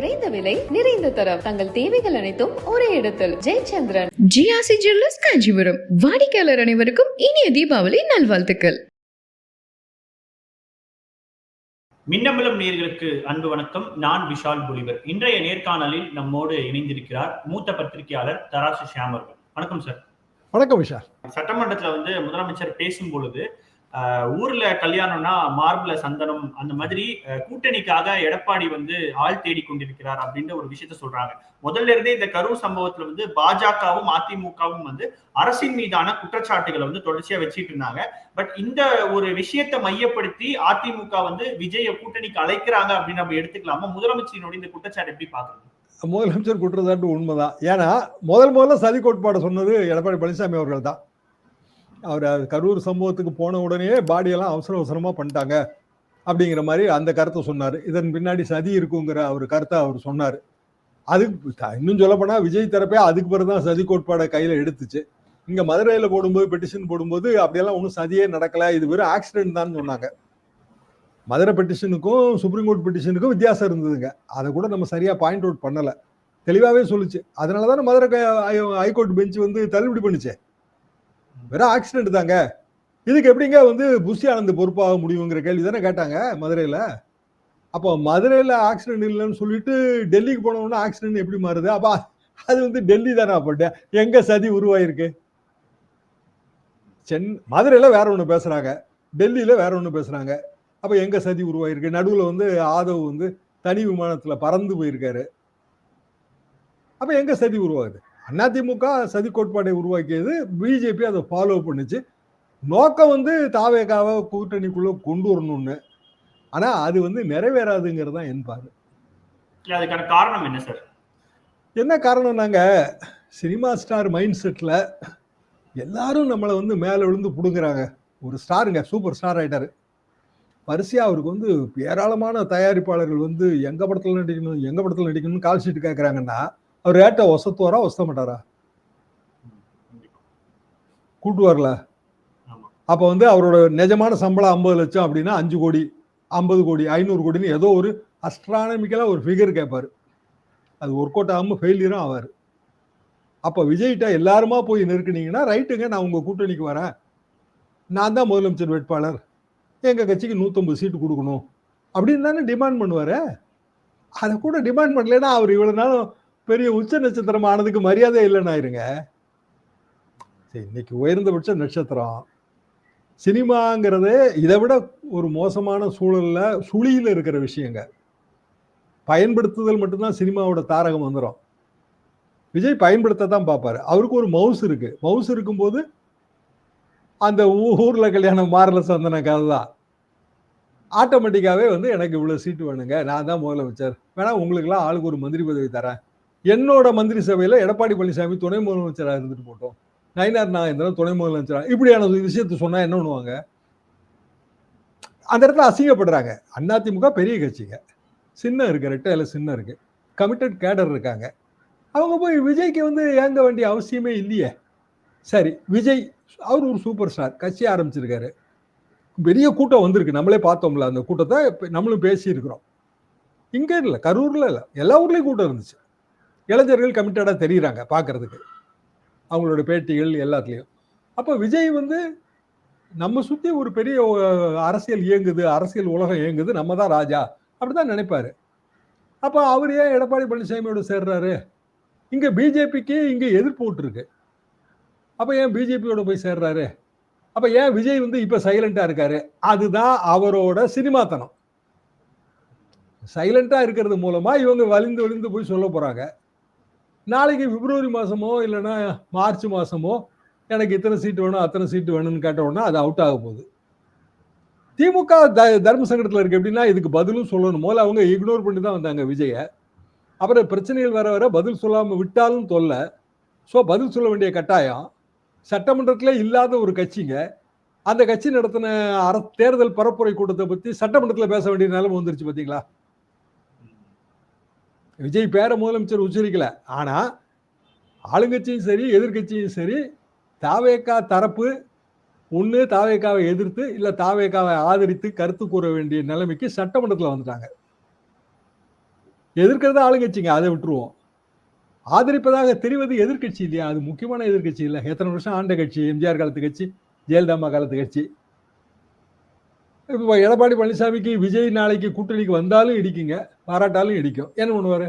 குறைந்த விலை நிறைந்த தரம். தங்கள் தேவைகள் அனைத்தும் ஒரே இடத்தில். ஜெயச்சந்திரன். ஜிஆர்சி ஜுவல்லர்ஸ் காஞ்சிபுரம் வாடிக்கையாளர் அனைவருக்கும் இனிய தீபாவளி நல்வாழ்த்துக்கள். மின்னம்பலம் நேயர்களுக்கு அன்பு வணக்கம். நான் விஷால் புலிவர். இன்றைய நேர்காணலில் நம்மோடு இணைந்திருக்கிறார் மூத்த பத்திரிகையாளர் தராசு ஷியாம் அவர்கள். வணக்கம் சார். வணக்கம் விஷால். சட்டமன்றத்துல வந்து முதலமைச்சர் பேசும் பொழுது ஊர்ல கல்யாணம்னா மார்பிள சந்தனம் அந்த மாதிரி கூட்டணிக்காக எடப்பாடி வந்து ஆள் தேடி கொண்டிருக்கிறார் அப்படின்ற ஒரு விஷயத்த சொல்றாங்க. முதல்ல இருந்தே இந்த கரூர் சம்பவத்துல வந்து பாஜகவும் அதிமுகவும் வந்து அரசின் மீதான குற்றச்சாட்டுகளை வந்து தொடர்ச்சியா வச்சிட்டு இருந்தாங்க. பட் இந்த ஒரு விஷயத்தை மையப்படுத்தி அதிமுக வந்து விஜய கூட்டணிக்கு அழைக்கிறாங்க அப்படின்னு நம்ம எடுத்துக்கலாமா? முதலமைச்சரினுடைய இந்த குற்றச்சாட்டு எப்படி பாக்குறது? முதலமைச்சர் குற்றச்சாட்டு உண்மைதான். ஏன்னா முதல் முதல்ல சதி கோட்பாடு சொன்னது எடப்பாடி பழனிசாமி அவர்கள் தான் அவர் அது கரூர் சம்பவத்துக்கு போன உடனே பாடியெல்லாம் அவசர அவசரமாக பண்ணிட்டாங்க அப்படிங்கிற மாதிரி அந்த கருத்தை சொன்னார். இதன் பின்னாடி சதி இருக்குங்கிற அவர் கருத்தை அவர் சொன்னார். அதுக்கு இன்னும் சொல்லப்போனால் விஜய் தரப்பே அதுக்கு பிறகு தான் சதி கோட்பாடை கையில் எடுத்துச்சு. இங்கே மதுரையில் போடும்போது பெட்டிஷன் போடும்போது அப்படியெல்லாம் ஒன்றும் சதியே நடக்கலை. இது வெறும் ஆக்சிடென்ட் தான் சொன்னாங்க. மதுரை பெட்டிஷனுக்கும் சுப்ரீம் கோர்ட் பெட்டிஷனுக்கும் வித்தியாசம் இருந்ததுங்க. அதை கூட நம்ம சரியாக பாயிண்ட் அவுட் பண்ணலை. தெளிவாகவே சொல்லுச்சு. அதனால தானே மதுரை ஹைகோர்ட் பெஞ்ச் வந்து தள்ளுபடி பண்ணுச்சு. வெறும் ஆக்சிடென்ட் தாங்க. இதுக்கு எப்படிங்க வந்து புஷி ஆனந்த் பொறுப்பாக முடியுங்கிற கேள்வி தானே கேட்டாங்க மதுரையில். அப்போ மதுரையில் ஆக்சிடென்ட் இல்லைன்னு சொல்லிட்டு டெல்லிக்கு போனோம்னா ஆக்சிடென்ட் எப்படி மாறுது? அப்போ அது வந்து டெல்லி தானே அப்ப எங்க சதி உருவாயிருக்கு? சென் மதுரையில் வேற ஒன்று பேசுகிறாங்க டெல்லியில் வேற ஒன்று பேசுகிறாங்க அப்போ எங்க சதி உருவாயிருக்கு? நடுவில் வந்து ஆதவ் வந்து தனி விமானத்தில் பறந்து போயிருக்காரு. அப்போ எங்க சதி உருவாகுது? அதிமுக சதி கோட்பாடை உருவாக்கியது பிஜேபி அதை ஃபாலோ பண்ணுச்சு. நோக்கம் வந்து தாவேகாவை கூட்டணிக்குள்ள கொண்டு வரணும்னு. ஆனா அது வந்து நிறைவேறாதுங்கிறது தான் என் பார்வை. இல்ல அதுக்கான காரணம் என்ன சார் என்ன காரணம் நாங்க சினிமா ஸ்டார் மைண்ட் செட்ல எல்லாரும் நம்மளை வந்து மேலே விழுந்து புடுங்குறாங்க. ஒரு ஸ்டாருங்க சூப்பர் ஸ்டார் ஆயிட்டாரு. வரிசையா அவருக்கு வந்து ஏராளமான தயாரிப்பாளர்கள் வந்து எங்க படத்துல நடிக்கணும் எங்க படத்துல நடிக்கணும்னு கால் ஷீட் கேட்கறாங்கன்னா அவர் ரேட்டை ஒசத்துவாரா ஒசத்த மாட்டாரா? கூட்டு வரல. ஆமா. அப்ப வந்து அவரோட நிஜமான சம்பளம் ஐம்பது லட்சம் அப்படின்னா அஞ்சு கோடி ஐம்பது கோடி ஐநூறு கோடின்னு ஏதோ ஒரு அஸ்ட்ரானமிக்கலா ஒரு ஃபிகர் கேட்பாரு அது ஒர்க் அவுட் ஆகாம ஃபெயிலியரும் ஆவார். அப்ப விஜய்கிட்ட எல்லாருமா போய் நெருக்குனீங்கன்னா ரைட்டுங்க நான் உங்க கூட்டணிக்கு வரேன். நான் தான் முதலமைச்சர் வேட்பாளர். எங்க கட்சிக்கு நூத்தம்பது சீட்டு கொடுக்கணும். அப்படின்னு தானே டிமாண்ட் பண்ணுவாரு. அதை கூட டிமாண்ட் பண்ணலைன்னா அவர் இவ்வளவு நாளும் பெரிய உச்ச நட்சத்திரம் ஆனதுக்கு மரியாதை இல்லைன்னு ஆயிருங்க. சரி, இன்னைக்கு உயர்ந்தபட்ச நட்சத்திரம். சினிமாங்கிறது இதை விட ஒரு மோசமான சூழலில் சுழியில் இருக்கிற விஷயங்க. பயன்படுத்துதல் மட்டும்தான் சினிமாவோட தாரகம் வந்துடும் விஜய் பயன்படுத்த தான் பார்ப்பாரு. அவருக்கு ஒரு மவுஸ் இருக்குது மவுஸ் இருக்கும்போது அந்த ஊரில் கல்யாணம் மாறல சந்தன கதை தான் ஆட்டோமேட்டிக்காகவே வந்து எனக்கு இவ்வளோ சீட்டு வேணுங்க. நான் தான் முதலமைச்சர். வேணா உங்களுக்குலாம் ஆளுக்கு ஒரு மந்திரி பதவி தரேன். என்னோட மந்திரி சபையில் எடப்பாடி பழனிசாமி துணை முதலமைச்சராக இருந்துட்டு போட்டோம். நயினார் நாகேந்திரன் துணை முதலமைச்சராக இப்படியான விஷயத்தை சொன்னால் என்ன பண்ணுவாங்க? அந்த இடத்துல அசிங்கப்படுறாங்க. அதிமுக பெரிய கட்சிங்க. சின்ன இருக்கு ரெட்டையில சின்ன இருக்கு. கமிட்டட் கேடர் இருக்காங்க. அவங்க போய் விஜய்க்கு வந்து ஏங்க வேண்டிய அவசியமே இல்லையே. சரி விஜய் அவர் ஒரு சூப்பர் ஸ்டார் கட்சி ஆரம்பிச்சிருக்காரு. பெரிய கூட்டம் வந்திருக்கு. நம்மளே பார்த்தோம்ல அந்த கூட்டத்தை. நம்மளும் பேசியிருக்கிறோம். இங்கே இல்லை கரூரில் இல்லை. எல்லா ஊர்லேயும் கூட்டம் இருந்துச்சு. இளைஞர்கள் கமிட்டடாக தெரியுறாங்க பார்க்குறதுக்கு அவங்களோட பேட்டிகள் எல்லாத்துலேயும். அப்போ விஜய் வந்து நம்ம சுற்றி ஒரு பெரிய அரசியல் இயங்குது அரசியல் உலகம் இயங்குது நம்ம தான் ராஜா அப்படிதான் நினைப்பாரு. அப்போ அவர் ஏன் எடப்பாடி பழனிசாமியோடு சேர்றாரு? இங்கே பிஜேபிக்கு இங்கே எதிர்ப்பு விட்டுருக்கு அப்போ ஏன் பிஜேபியோட போய் சேர்றாரு? அப்போ ஏன் விஜய் வந்து இப்போ சைலண்ட்டாக இருக்காரு? அதுதான் அவரோட சினிமாத்தனம். சைலண்ட்டாக இருக்கிறது மூலமாக இவங்க வலிந்து வலிந்து போய் சொல்ல போகிறாங்க நாளைக்கு பிப்ரவரி மாதமோ இல்லைன்னா மார்ச் மாதமோ எனக்கு இத்தனை சீட்டு வேணும் அத்தனை சீட்டு வேணும்னு கேட்ட உடனே அது அவுட் ஆக போகுது. திமுக த- தர்ம சங்கடத்தில் இருக்கு எப்படின்னா இதுக்கு பதிலும் சொல்லணும். முதல்ல அவங்க இக்னோர் பண்ணி தான் வந்தாங்க விஜயை. அப்புறம் பிரச்சனைகள் வர வர பதில் சொல்லாமல் விட்டாலும் தொல்ல. ஸோ பதில் சொல்ல வேண்டிய கட்டாயம். சட்டமன்றத்திலே இல்லாத ஒரு கட்சிங்க. அந்த கட்சி நடத்தின அர தேர்தல் பரப்புரை கூட்டத்தை பற்றி சட்டமன்றத்தில் பேச வேண்டிய நிலைமை வந்துருச்சு பார்த்தீங்களா விஜய் பேர முதலமைச்சர் உச்சரிக்கல. ஆனால் ஆளுங்கட்சியும் சரி எதிர்க்கட்சியும் சரி தாவேக்கா தரப்பு ஒன்று தாவேக்காவை எதிர்த்து இல்லை தாவேக்காவை ஆதரித்து கருத்து கூற வேண்டிய நிலைமைக்கு சட்டமன்றத்தில் வந்துட்டாங்க. எதிர்க்கிறது ஆளுங்கட்சிங்க அதை விட்டுருவோம். ஆதரிப்பதாக தெரிவது எதிர்க்கட்சி இல்லையா? அது முக்கியமான எதிர்க்கட்சி இல்லை. எத்தனை வருஷம் ஆண்ட கட்சி எம்ஜிஆர் காலத்து கட்சி ஜெயலலிதா அம்மா காலத்து கட்சி. இப்போ எடப்பாடி பழனிசாமிக்கு விஜய் நாளைக்கு கூட்டணிக்கு வந்தாலும் இடிக்குங்க. பாராட்டாலும் இடிக்கும். என்ன பண்ணுவாரு?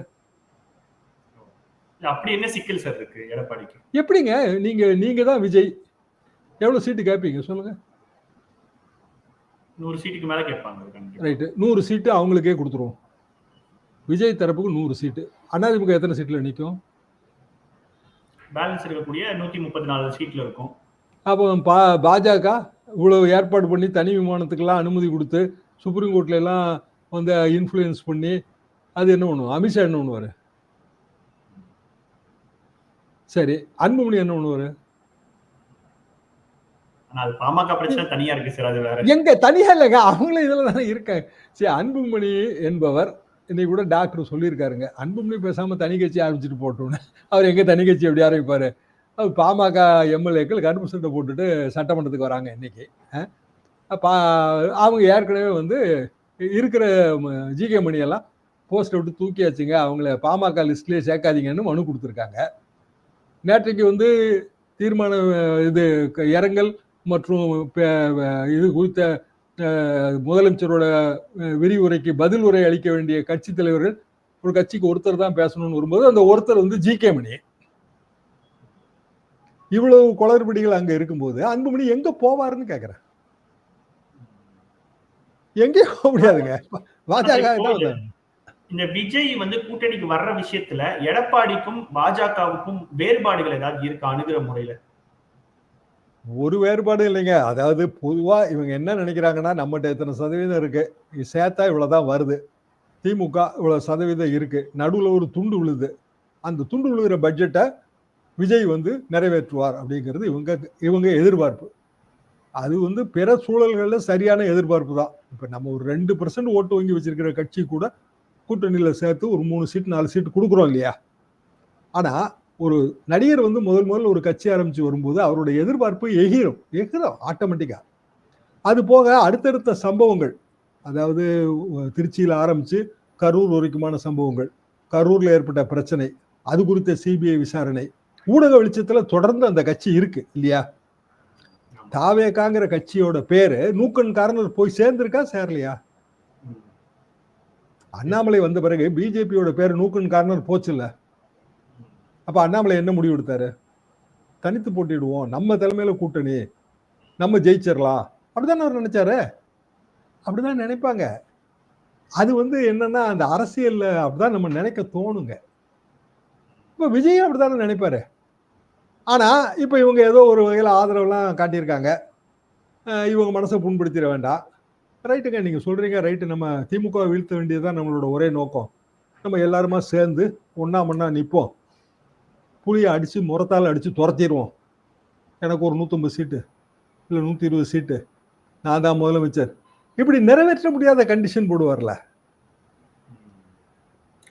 அப்படி என்ன சிக்கல் சார் இருக்கு? எடப்பாடிக்கு. எப்படிங்க? நீங்க நீங்க தான் விஜய். எவ்வளவு சீட்டு கேட்பீங்க சொல்லுங்க. நூறு சீட்டுக்கு மேல கேட்பாங்க. ரைட்டு. நூறு சீட்டு அவங்களுக்கே கொடுத்துருவோம். விஜய் தரப்புக்கு நூறு சீட்டு. அதிமுக எத்தனை சீட்டில் நிற்கும் பேலன்ஸ் இருக்கக்கூடிய நூத்தி முப்பத்தி நாலு சீட்ல இருக்கும். அப்போ பா பாஜக இவ்வளவு ஏற்பாடு பண்ணி தனி விமானத்துக்கெல்லாம் அனுமதி கொடுத்து சுப்ரீம் கோர்ட்ல எல்லாம் வந்து இன்ஃப்ளூயன்ஸ் பண்ணி அது என்ன பண்ணுவோம் அமித்ஷா என்ன பண்ணுவார்? சரி அன்புமணி என்ன பண்ணுவார்? எங்க? தனியா இல்லைங்க. அவங்களும் இதில் தானே இருக்காங்க. சரி அன்புமணி என்பவர் இன்னைக்கு கூட டாக்டர் சொல்லியிருக்காருங்க. அன்புமணி பேசாம தனி கட்சி ஆரம்பிச்சுட்டு போட்டோன்னு. அவர் எங்க தனி கட்சி எப்படி ஆரம்பிப்பாரு? அவர் பாமக எம்எல்ஏக்கள் கருப்பு சட்டை போட்டுட்டு சட்டமன்றத்துக்கு வராங்க இன்னைக்கு. அவங்க ஏற்கனவே வந்து இருக்கிற ஜிகே மணியெல்லாம் போஸ்ட்டை விட்டு தூக்கியாச்சுங்க. அவங்கள பாமக லிஸ்ட்லேயே சேர்க்காதீங்கன்னு மனு கொடுத்துருக்காங்க. நேற்றைக்கு வந்து தீர்மான இது க- இரங்கல் மற்றும் இது குறித்த முதலமைச்சரோட விரிவுரைக்கு பதில் உரை அளிக்க வேண்டிய கட்சி தலைவர்கள் ஒரு கட்சிக்கு ஒருத்தர் தான் பேசணும்னு வரும்போது அந்த ஒருத்தர் வந்து ஜி கே மணி. இவ்வளவு குளறுபடிகள் அங்கே இருக்கும்போது அன்புமணி எங்கே போவாருன்னு கேட்குறேன் எங்கேயும் போக முடியாதுங்க. பாஜக. இந்த விஜய் வந்து கூட்டணிக்கு வர்ற விஷயத்துல எடப்பாடிக்கும் பாஜகவுக்கும் வேறுபாடுகள் ஏதாவது இருக்கா அணுகிற முறையில? ஒரு வேறுபாடும் இல்லைங்க. அதாவது பொதுவா இவங்க என்ன நினைக்கிறாங்கன்னா நம்மகிட்ட எத்தனை சதவீதம் இருக்கு? சேர்த்தா இவ்வளவுதான் வருது. திமுக இவ்வளவு சதவீதம் இருக்கு. நடுவுல ஒரு துண்டு விழுது. அந்த துண்டு விழுகிற பட்ஜெட்டை விஜய் வந்து நிறைவேற்றுவார் அப்படிங்கிறது இவங்க இவங்க எதிர்பார்ப்பு. அது வந்து பிற சூழல்களில் சரியான எதிர்பார்ப்பு தான். இப்போ நம்ம ஒரு ரெண்டு பர்சன்ட் ஓட்டு வாங்கி வச்சிருக்கிற கட்சி கூட கூட்டணியில் சேர்த்து ஒரு மூணு சீட் நாலு சீட் கொடுக்குறோம் இல்லையா? ஆனால் ஒரு நடிகர் வந்து முதல் முதல்ல ஒரு கட்சி ஆரம்பித்து வரும்போது அவருடைய எதிர்பார்ப்பு எகிரும். எகிரும் ஆட்டோமேட்டிக்காக அது போக அடுத்தடுத்த சம்பவங்கள். அதாவது திருச்சியில் ஆரம்பித்து கரூர் வரைக்குமான சம்பவங்கள். கரூரில் ஏற்பட்ட பிரச்சனை. அது குறித்த சிபிஐ விசாரணை. ஊடக வெளிச்சத்தில் தொடர்ந்து அந்த கட்சி இருக்குது இல்லையா? தாவேக்காங்கிற கட்சியோட பேரு நூக்கன் கார்னர் போய் சேர்ந்திருக்கா சேரலையா? அண்ணாமலை வந்த பிறகு பிஜேபியோட பேர் நூக்கன் கார்னர் போச்சுல்ல. அப்ப அண்ணாமலை என்ன முடிவு எடுத்தாரு? தனித்து போட்டிடுவோம் நம்ம தலைமையில கூட்டணி நம்ம ஜெயிச்சிடலாம். அப்படிதான் அவர் நினைச்சாரு? அப்படிதான் நினைப்பாங்க. அது வந்து என்னன்னா அந்த அரசியல்ல அப்படிதான் நம்ம நினைக்க தோணுங்க. இப்ப விஜயும் அப்படித்தானே நினைப்பாரு? ஆனால் இப்போ இவங்க ஏதோ ஒரு வகையில் ஆதரவுலாம் காட்டியிருக்காங்க. இவங்க மனசை புண்படுத்திட வேண்டாம். ரைட்டுங்க நீங்கள் சொல்கிறீங்க ரைட்டு. நம்ம திமுக வீழ்த்த வேண்டியது தான் நம்மளோட ஒரே நோக்கம். நம்ம எல்லாருமா சேர்ந்து ஒன்றா ஒன்றா நிற்போம் புளியை அடித்து முறத்தால் அடித்து துரத்திடுவோம். எனக்கு ஒரு நூற்றம்பது சீட்டு இல்லை நூற்றி இருபது சீட்டு. நான் தான் முதலமைச்சர். இப்படி நிறைவேற்ற முடியாத கண்டிஷன் போடுவார்ல.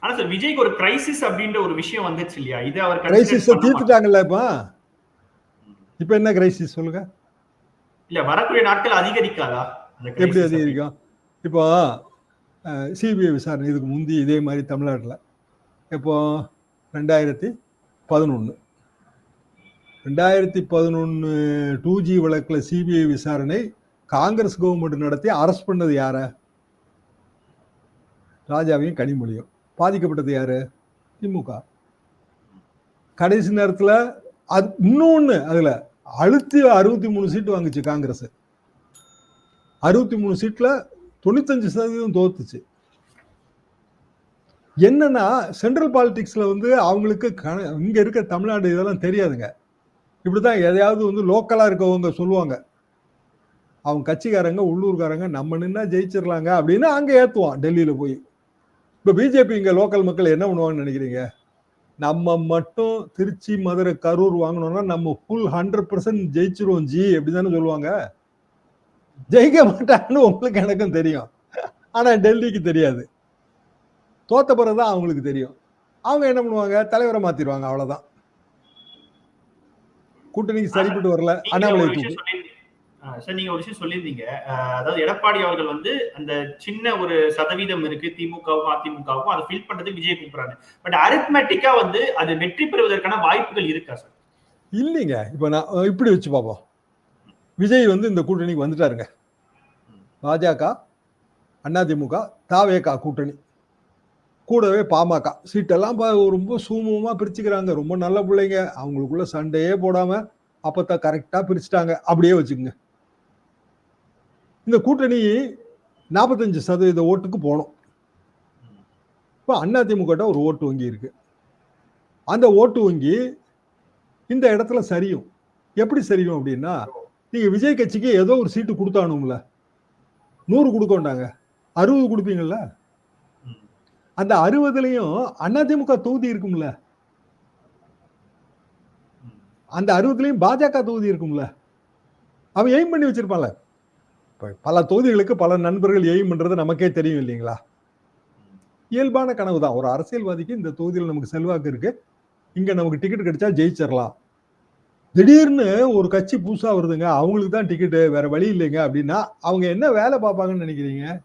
ஆனா சார் விஜய்க்கு ஒரு கிரைசிஸ் அப்படின்ற ஒரு விஷயம் வந்துச்சு இல்லையா? இது அவர் கிரைசிஸை? தீர்த்துட்டாங்கல்ல இப்போ? இப்போ என்ன கிரைசிஸ் சொல்லுங்க? இல்ல வரக்கூடிய நாட்கள் அதிகரிக்காதா? எப்படி அதிகரிக்கும்? இப்போ சிபிஐ விசாரணை இதுக்கு முந்தி இதே மாதிரி தமிழ்நாட்டில். இப்போ ரெண்டாயிரத்தி பதினொன்று ரெண்டாயிரத்தி பதினொன்று டூ ஜி வழக்கில் சிபிஐ விசாரணை காங்கிரஸ் கவர்மெண்ட் நடத்தி அரெஸ்ட் பண்ணது யார? ராஜாவையும் கனிமொழியும். பாதிக்கப்பட்டது யாரு? திமுக. கடைசி நேரத்தில் அது இன்னொன்று அதில் அழுத்தி அறுபத்தி மூணு சீட்டு வாங்குச்சு காங்கிரஸ். அறுபத்தி மூணு சீட்டில் தொண்ணூத்தஞ்சு சதவீதம் தோத்துச்சு. என்னன்னா சென்ட்ரல் பாலிடிக்ஸில் வந்து அவங்களுக்கு கண- இங்கே இருக்க தமிழ்நாடு இதெல்லாம் தெரியாதுங்க. இப்படி தான் எதையாவது வந்து லோக்கலாக இருக்கவங்க சொல்லுவாங்க. அவங்க கட்சிக்காரங்க உள்ளூர்காரங்க நம்ம நின்னா ஜெயிச்சிடலாங்க அப்படின்னு அங்கே ஏற்றுவான் டெல்லியில் போய். இப்ப பிஜேபி இங்க லோக்கல் மக்கள் என்ன பண்ணுவாங்கன்னு நினைக்கிறீங்க? நம்ம மட்டும் திருச்சி மதுரை கரூர் வாங்கினோம்னா நம்ம ஃபுல் ஹண்ட்ரட் பர்சன்ட் ஜெயிச்சிருவோம் ஜி அப்படிதானே சொல்லுவாங்க? ஜெயிக்க மாட்டாங்கன்னு உங்களுக்கு எனக்கும் தெரியும். ஆனா டெல்லிக்கு தெரியாது. தோத்த பிறகுதான் அவங்களுக்கு தெரியும். அவங்க என்ன பண்ணுவாங்க? தலைவரை மாத்திடுவாங்க அவ்வளவுதான். கூட்டணிக்கு சரிப்பட்டு வரல அண்ணாமலை சார் நீங்க ஒரு விஷயம் சொல்லியிருந்தீங்க. அதாவது எடப்பாடி அவர்கள் வந்து அந்த சின்ன ஒரு சதவீதம் இருக்கு திமுகவும் அதிமுகவும் அதை ஃபில் பண்றது விஜய் கூப்பிடுறாங்க பட் அரித்மெட்டிக்கா வந்து அது வெற்றி பெறுவதற்கான வாய்ப்புகள் இருக்கா சார்? இல்லைங்க. இப்போ நான் இப்படி வச்சு பார்ப்போம் விஜய் வந்து இந்த கூட்டணிக்கு வந்துட்டாருங்க. பாஜக அதிமுக தாவேகா கூட்டணி. கூடவே பாமக. சீட்டெல்லாம் பா- ரொம்ப சூமமாக பிரிச்சுக்கிறாங்க. ரொம்ப நல்ல பிள்ளைங்க. அவங்களுக்குள்ள சண்டையே போடாமல் அப்போ தான் கரெக்டாக பிரிச்சுட்டாங்க. அப்படியே வச்சுக்கோங்க. இந்த கூட்டணி நாற்பத்தஞ்சு சதவீத ஓட்டுக்கு போகணும். இப்போ அதிமுக ஒரு ஓட்டு வங்கி இருக்கு. அந்த ஓட்டு வங்கி இந்த இடத்துல சரியும். எப்படி சரியும் அப்படின்னா நீங்க விஜய் கட்சிக்கு ஏதோ ஒரு சீட்டு கொடுத்தானுங்கள நூறு கொடுக்கண்டாங்க அறுபது கொடுப்பீங்கல்ல? அந்த அந்த அண்ணா அதிமுக தொகுதி இருக்கும்ல. அந்த அறுபதுலையும் பாஜக தொகுதி இருக்கும்ல. அவன் எய்ம் பண்ணி வச்சிருப்பான்ல. பல தொகுதிகளுக்கு பல நண்பர்கள் எய்ம் பண்றது நமக்கே தெரியும் இல்லைங்களா? இயல்பான கனவு தான். ஒரு அரசியல்வாதிக்கு இந்த தொகுதியில் நமக்கு செல்வாக்கு இருக்கு. இங்க நமக்கு டிக்கெட் கிடைச்சா ஜெயிச்சிடலாம். திடீர்னு ஒரு கட்சி புதுசா வருதுங்க. அவங்களுக்கு தான் டிக்கெட்டு வேற வழி இல்லைங்க அப்படின்னா அவங்க என்ன வேலை பார்ப்பாங்கன்னு நினைக்கிறீங்க?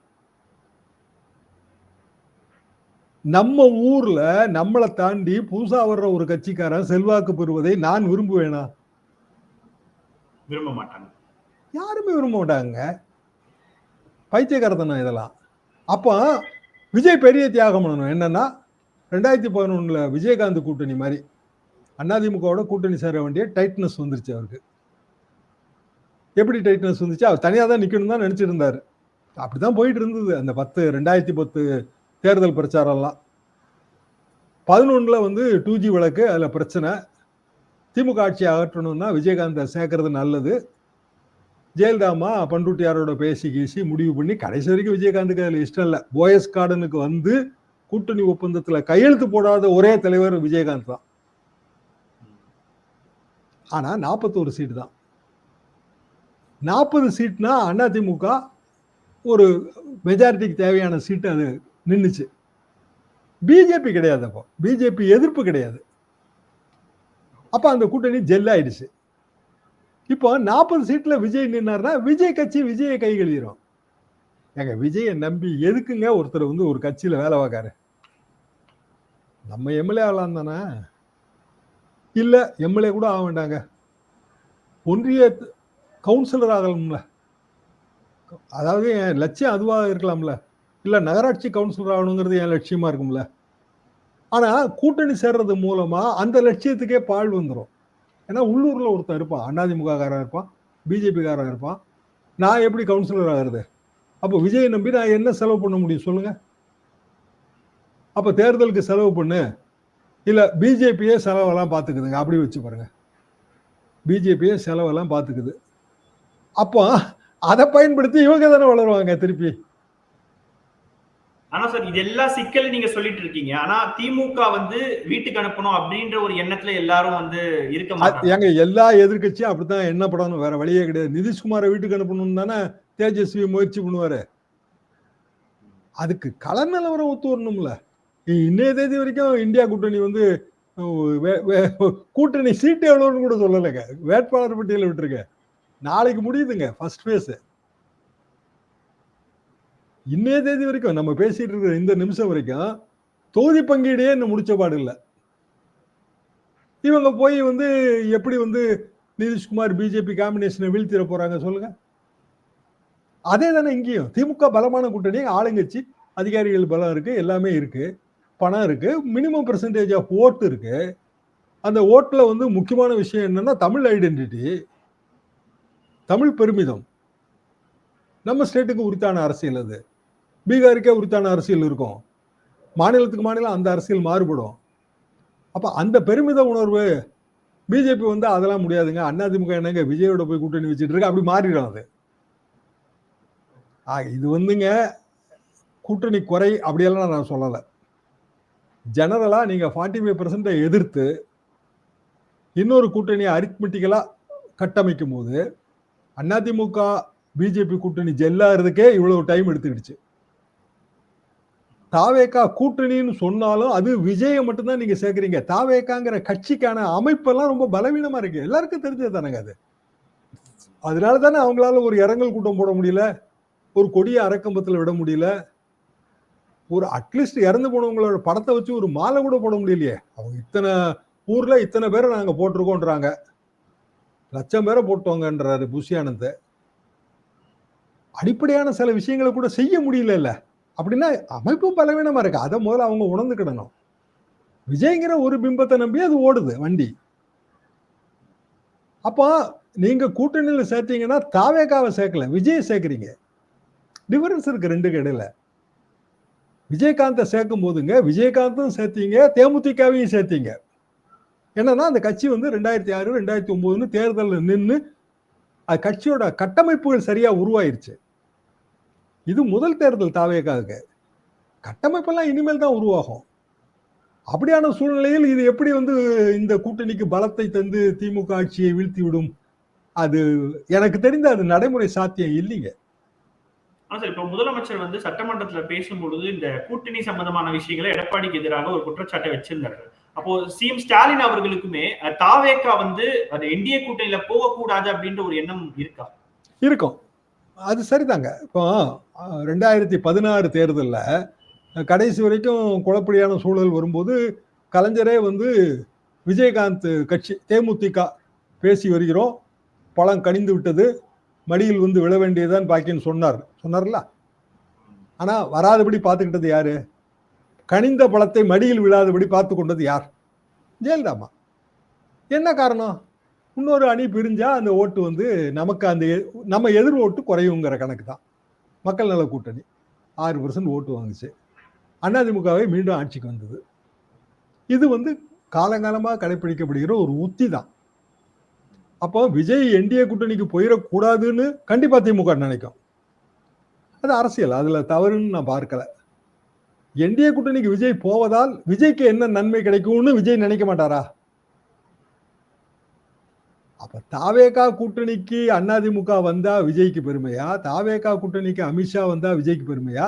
நம்ம ஊர்ல நம்மளை தாண்டி புதுசா வர்ற ஒரு கட்சிக்காரன் செல்வாக்கு பெறுவதை நான் விரும்புவேனா? விரும்ப மாட்டாங்க. யாருமே விரும்ப மாட்டாங்க. பைத்தியக்காரத்தனம் இதெல்லாம். அப்போ விஜய் பெரிய தியாகம் பண்ணணும். என்னன்னா ரெண்டாயிரத்தி பதினொன்றில் விஜயகாந்த் கூட்டணி மாதிரி அதிமுகவோட கூட்டணி சேர வேண்டிய டைட்னஸ் வந்துருச்சு அவருக்கு. எப்படி டைட்னஸ் வந்துச்சு? அவர் தனியாக தான் நிற்கணும் தான் நினச்சிருந்தார். அப்படி தான் போயிட்டு இருந்தது. அந்த பத்து ரெண்டாயிரத்தி பத்து தேர்தல் பிரச்சாரம்லாம் பதினொன்றில் வந்து டூ ஜி வழக்கு அதில் பிரச்சனை. திமுக ஆட்சி அகற்றணும்னா விஜயகாந்தை சேர்க்கறது நல்லது. ஜெயலலிதாமா பண்ருட்டியாரோட பேசி கீசி முடிவு பண்ணி கடைசி வரைக்கும் விஜயகாந்துக்கு அதில் இஷ்டம் இல்லை. போயஸ் கார்டனுக்கு வந்து கூட்டணி ஒப்பந்தத்தில் கையெழுத்து போடாத ஒரே தலைவர் விஜயகாந்த் தான். ஆனால் நாற்பத்தோரு சீட்டு தான். நாற்பது சீட்னா அதிமுக ஒரு மெஜாரிட்டிக்கு தேவையான சீட்டு அது நின்றுச்சு பிஜேபி கிடையாது அப்போ. பிஜேபி எதிர்ப்பு கிடையாது. அப்போ அந்த கூட்டணி ஜெல் ஆயிடுச்சு. இப்போ நாற்பது சீட்டில் விஜய் நின்னார்னா விஜய் கட்சி விஜயை கை கழுவிடும் ஏங்க விஜயை நம்பி எதுக்குங்க ஒருத்தர் வந்து ஒரு கட்சியில் வேலை பார்க்காரு? நம்ம எம்எல்ஏ ஆகலாம் தானே? இல்லை எம்எல்ஏ கூட ஆக வேண்டாங்க. ஒன்றிய கவுன்சிலர் ஆகலாம்ல. அதாவது என் லட்சியம் அதுவாக இருக்கலாம்ல. இல்லை நகராட்சி கவுன்சிலர் ஆகணுங்கிறது என் லட்சியமாக இருக்கும்ல. ஆனால் கூட்டணி சேர்றது மூலமாக அந்த லட்சியத்துக்கே பால் வந்துடும் ஏன்னா உள்ளூரில் ஒருத்தன் இருப்பான். அண்ணாதிமுககாரன் இருப்பான். பிஜேபிக்காரன் இருப்பான். நான் எப்படி கவுன்சிலர் ஆகிறது? அப்போ விஜய் நம்பி நான் என்ன செலவு பண்ண முடியும் சொல்லுங்க. அப்போ தேர்தலுக்கு செலவு பண்ணு. இல்லை பிஜேபியே செலவெல்லாம் பார்த்துக்குதுங்க. அப்படி வச்சு பாருங்க. பிஜேபியே செலவெல்லாம் பார்த்துக்குது. அப்போ அதை பயன்படுத்தி இவங்க தானே வளருவாங்க திருப்பி. ஆனா சார் இது எல்லா சிக்கலும் நீங்க சொல்லிட்டு இருக்கீங்க. ஆனா திமுக வந்து வீட்டுக்கு அனுப்பணும் அப்படின்ற ஒரு எண்ணத்துல எல்லாரும் வந்து இருக்க ஏங்க எல்லா எதிர்க்கட்சியும் அப்படித்தான் என்ன படணும். வேற வழியே கிடையாது. நிதிஷ்குமாரை வீட்டுக்கு அனுப்பணும்னு தானே தேஜஸ்வி முயற்சி பண்ணுவாரு. அதுக்கு கள நிலவரம் ஒத்து வரணும்ல. இன்னைய தேதி வரைக்கும் இந்தியா கூட்டணி வந்து கூட்டணி சீட்டு எவ்வளோன்னு கூட சொல்லலைங்க. வேட்பாளர் பட்டியலை விட்டுருங்க. நாளைக்கு முடியுதுங்க ஃபர்ஸ்ட் ஃபேஸ் இன்னைய தேதி வரைக்கும் நம்ம பேசிட்டு இருக்கிற இந்த நிமிஷம் வரைக்கும் தொகுதி பங்கீடே இன்னும் முடிச்ச பாடு இல்லை. இவங்க போய் வந்து எப்படி வந்து நிதிஷ்குமார் பிஜேபி காம்பினேஷனை வீழ்த்திட போறாங்க சொல்லுங்க. அதே தானே இங்கேயும். திமுக பலமான கூட்டணி ஆளுங்கட்சி அதிகாரிகள் பலம் இருக்கு எல்லாமே இருக்கு. பணம் இருக்கு மினிமம் பெர்சன்டேஜ் ஆஃப் ஓட்டு இருக்கு. அந்த ஓட்டில் வந்து முக்கியமான விஷயம் என்னன்னா தமிழ் ஐடென்டிட்டி தமிழ் பெருமிதம். நம்ம ஸ்டேட்டுக்கு உரித்தான அரசியல் அது. பீகாருக்கே உரித்தான அரசியல் இருக்கும். மாநிலத்துக்கு மாநிலம் அந்த அரசியல் மாறுபடும். அப்போ அந்த பெருமித உணர்வு பிஜேபி வந்து அதெல்லாம் முடியாதுங்க. அதிமுக என்னங்க விஜயோட போய் கூட்டணி வச்சுட்டு இருக்கு? அப்படி மாறிடும் அது. ஆ, இது வந்துங்க கூட்டணி குறை அப்படியெல்லாம் நான் சொல்லலை. ஜெனரலாக நீங்கள் ஃபார்ட்டி ஃபைவ் எதிர்த்து இன்னொரு கூட்டணியை அரித்மெட்டிக்கலாக கட்டமைக்கும் போது அதிமுக பிஜேபி கூட்டணி ஜெல்லாகிறதுக்கே இவ்வளோ டைம் எடுத்துக்கிடுச்சு. தாவேக்கா கூட்டணின்னு சொன்னாலும் அது விஜயை மட்டும்தான் நீங்க சேர்க்குறீங்க. தாவேக்காங்கிற கட்சிக்கான அமைப்பெல்லாம் ரொம்ப பலவீனமா இருக்கு. எல்லாருக்கும் தெரிஞ்சது தானேங்க அது? அதனால தானே அவங்களால ஒரு இரங்கல் கூட்டம் போட முடியல? ஒரு கொடிய அரக்கம்பத்தில் விட முடியல? ஒரு அட்லீஸ்ட் இறந்து போனவங்களோட படத்தை வச்சு ஒரு மாலை கூட போட முடியலையே. அவங்க இத்தனை ஊர்ல இத்தனை பேரை நாங்க போட்டிருக்கோன்றாங்க லட்சம் பேரை போட்டோங்கன்றாரு புஷியானந்த அடிப்படையான சில விஷயங்களை கூட செய்ய முடியல அப்படின்னா அமைப்பு பலவீனமாக இருக்குது அதை முதல்ல அவங்க உணர்ந்துக்கிடணும். விஜய்ங்கிற ஒரு பிம்பத்தை நம்பி அது ஓடுது வண்டி. அப்போ நீங்கள் கூட்டணியில் சேர்த்தீங்கன்னா தாவேக்காவை சேர்க்கல விஜய் சேர்க்குறீங்க. டிஃபரன்ஸ் இருக்குது ரெண்டுக்கு இடையில. விஜயகாந்தை சேர்க்கும் போதுங்க விஜயகாந்தும் சேர்த்தீங்க தேமுதிகவையும் சேர்த்தீங்க. என்னன்னா அந்த கட்சி வந்து ரெண்டாயிரத்தி ஆறு ரெண்டாயிரத்தி ஒம்போதுன்னு தேர்தலில் நின்று அது கட்சியோட கட்டமைப்புகள் சரியாக உருவாயிருச்சு. இது முதல் தேர்தல் தாவேகாவுக்கு. கட்டமைப்பெல்லாம் இனிமேல் தான் உருவாகும். அப்படியான சூழ்நிலையில் இது எப்படி வந்து இந்த கூட்டணிக்கு பலத்தை தந்து திமுக ஆட்சியை வீழ்த்தி விடும் அது எனக்கு தெரிந்த அது நடைமுறை சாத்தியம் இல்லைங்க. சார். இப்ப முதலமைச்சர் வந்து சட்டமன்றத்துல பேசும்பொழுது இந்த கூட்டணி சம்பந்தமான விஷயங்களை எடப்பாடிக்கு எதிராக ஒரு குற்றச்சாட்டை வச்சிருந்தாரு. அப்போ சிஎம் ஸ்டாலின் அவர்களுக்குமே தாவேக்கா வந்து அது என்டிஏ கூட்டணியில போகக்கூடாது அப்படின்ற ஒரு எண்ணம் இருக்கா? இருக்கும். அது சரிதாங்க. இப்போ ரெண்டாயிரத்தி பதினாறு தேர்தலில் கடைசி வரைக்கும் குழப்படியான சூழல் வரும்போது கலைஞரே வந்து விஜயகாந்த் கட்சி தேமுதிக பேசி வருகிறோம். பழம் கனிந்து விட்டது. மடியில் வந்து விழ வேண்டியதுதான் பாக்கின்னு சொன்னார். சொன்னார்ல? ஆனால் வராதபடி பார்த்துக்கிட்டது யாரு? கனிந்த பழத்தை மடியில் விழாதபடி பார்த்து கொண்டது யார்? ஜெயலலிதாமா. என்ன காரணம்? இன்னொரு அணி பிரிஞ்சா அந்த ஓட்டு வந்து நமக்கு அந்த எ- நம்ம எதிர் ஓட்டு குறையுங்கிற கணக்கு தான் மக்கள் நல கூட்டணி. ஆறு பர்சன்ட் ஓட்டு வாங்குச்சு. அதிமுகவை மீண்டும் ஆட்சிக்கு வந்தது. இது வந்து காலங்காலமாக கடைபிடிக்கப்படுகிற ஒரு உத்தி தான் அப்போ விஜய் என்டிஏ கூட்டணிக்கு போயிடக்கூடாதுன்னு கண்டிப்பாக திமுக நினைக்கும். அது அரசியல். அதில் தவறுன்னு நான் பார்க்கல. என்டிஏ கூட்டணிக்கு விஜய் போவதால் விஜய்க்கு என்ன நன்மை கிடைக்கும்னு விஜய் நினைக்க மாட்டாரா? அப்ப தாவேகா கூட்டணிக்கு அதிமுக வந்தா விஜய்க்கு பெருமையா? தாவேகா கூட்டணிக்கு அமித்ஷா வந்தா விஜய்க்கு பெருமையா?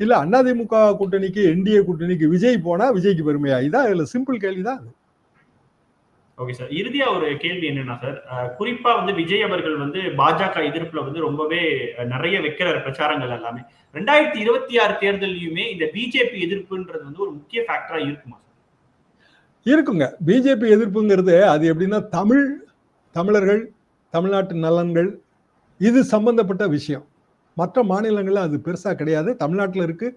இல்ல அதிமுக கூட்டணிக்கு என்டிஏ கூட்டணிக்கு விஜய் போனா விஜய்க்கு பெருமையா? இதான் இதுல சிம்பிள் கேள்விதான் அது. Okay sir. இறுதியா ஒரு கேள்வி என்னன்னா சார் குறிப்பா வந்து விஜய் அவர்கள் வந்து பாஜக எதிர்ப்புல வந்து ரொம்பவே நிறைய வைக்கிற பிரச்சாரங்கள் எல்லாமே. ரெண்டாயிரத்தி இருபத்தி ஆறு தேர்தலையுமே இந்த பிஜேபி எதிர்ப்புன்றது வந்து ஒரு முக்கிய ஃபேக்டரா இருக்குமா இருக்குங்க. பிஜேபி எதிர்ப்புங்கிறது அது எப்படின்னா தமிழ் தமிழர்கள் தமிழ்நாட்டு நலன்கள் இது சம்பந்தப்பட்ட விஷயம். மற்ற மாநிலங்களில் அது பெருசாக கிடையாது. தமிழ்நாட்டில் இருக்குது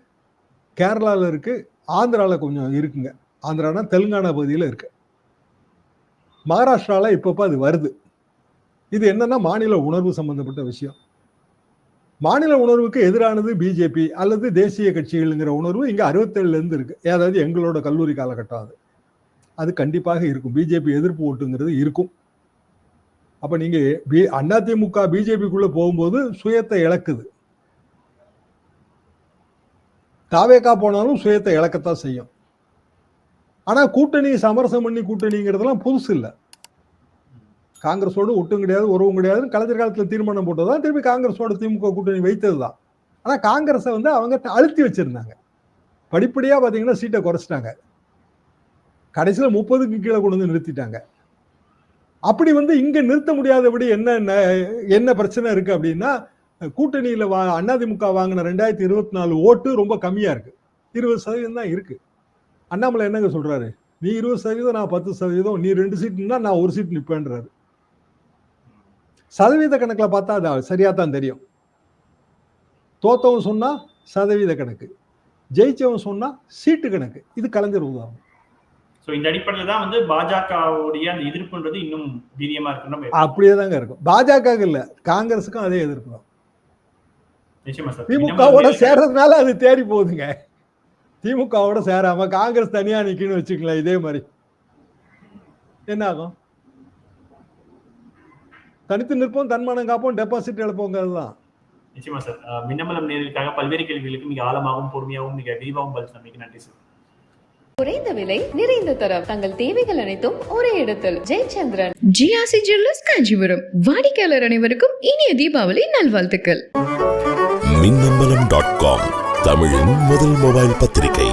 கேரளாவில் இருக்குது ஆந்திராவில் கொஞ்சம் இருக்குங்க. ஆந்திரானா தெலுங்கானா பகுதியில் இருக்கு. மகாராஷ்டிராவில் இப்பப்போ அது வருது. இது என்னன்னா மாநில உணர்வு சம்பந்தப்பட்ட விஷயம். மாநில உணர்வுக்கு எதிரானது பிஜேபி அல்லது தேசிய கட்சிகள்ங்கிற உணர்வு இங்கே அறுபத்தேழுல இருந்து ஏதாவது எங்களோட கல்லூரி காலகட்டம் அது. அது கண்டிப்பாக இருக்கும். பிஜேபி எதிர்ப்பு ஓட்டுங்கிறது இருக்கும். அப்போ நீங்கள் பி அதிமுக பிஜேபிக்குள்ளே போகும்போது சுயத்தை இழக்குது. தாவேக்கா போனாலும் சுயத்தை இழக்கத்தான் செய்யும். ஆனால் கூட்டணி சமரசம் பண்ணி கூட்டணிங்கிறதெல்லாம் புதுசு இல்லை. காங்கிரஸோடு ஒட்டும் கிடையாது உறவும் கிடையாது. கலைஞர் காலத்தில் தீர்மானம் போட்டதுதான் திருப்பி காங்கிரஸோட திமுக கூட்டணி வைத்தது தான் ஆனால் காங்கிரஸை வந்து அவங்க அழுத்தி வச்சிருந்தாங்க. படிப்படியாக பார்த்தீங்கன்னா சீட்டை குறைச்சிட்டாங்க. கடைசியில் முப்பதுக்கு கீழே கொண்டு வந்து நிறுத்திட்டாங்க. அப்படி வந்து இங்க நிறுத்த முடியாதபடி என்ன ந- என்ன பிரச்சனை இருக்கு அப்படின்னா கூட்டணியில வா அதிமுக வாங்கின ரெண்டாயிரத்தி இருபத்தி நாலு ஓட்டு ரொம்ப கம்மியா இருக்கு. இருபது சதவீதம் தான் இருக்கு. அண்ணாமலை என்னங்க சொல்றாரு? நீ இருபது சதவீதம் நான் பத்து சதவீதம் நீ ரெண்டு சீட்னா நான் ஒரு சீட் நிற்பேன்றாரு சதவீத கணக்கில் பார்த்தா அது சரியா தான் தெரியும். தோத்தவன் சொன்னா சதவீத கணக்கு. ஜெயிச்சவன் சொன்னா சீட்டு கணக்கு. இது கலைஞர் உதாரணம். சோ இந்த அடிப்படையில தான் வந்து பாஜகவுடைய அந்த எதிர்ப்புன்றது இன்னும் வீரியமா நம்ம அப்படியே தாங்க இருக்கும். பாஜக இல்ல காங்கிரஸுக்கும் அதே எதிர்ப்பு திமுகவோட சேர்றதுனால அது தேறி போகுதுங்க. திமுகவோட சேராம காங்கிரஸ் தனியா நிக்கணும்னு வச்சுக்கலாம் இதே மாதிரி. என்ன ஆகும்? தனித்து நிற்போம் தன்மானம் காப்போம் டெபாசிட் இழப்போங்கிறது தான். நிச்சயமா சார். மின்னமலம் நேர்களுக்காக பல்வேறு கேள்விகளுக்கு மிக ஆழமாகவும் பொறுமையாகவும் மிக விரிவாகவும் பதில் நன்றி சார். குறைந்த விலை நிறைந்த தரம். தங்கள் தேவைகள் அனைத்தும் ஒரே இடத்தில். ஜெயச்சந்திரன். GRC jewellers Kanchipuram. வாடிக்கையாளர் அனைவருக்கும் இனிய தீபாவளி நல்வாழ்த்துக்கள். மின்னம்பலம் டாட் காம் தமிழின் முதல் மொபைல் பத்திரிகை.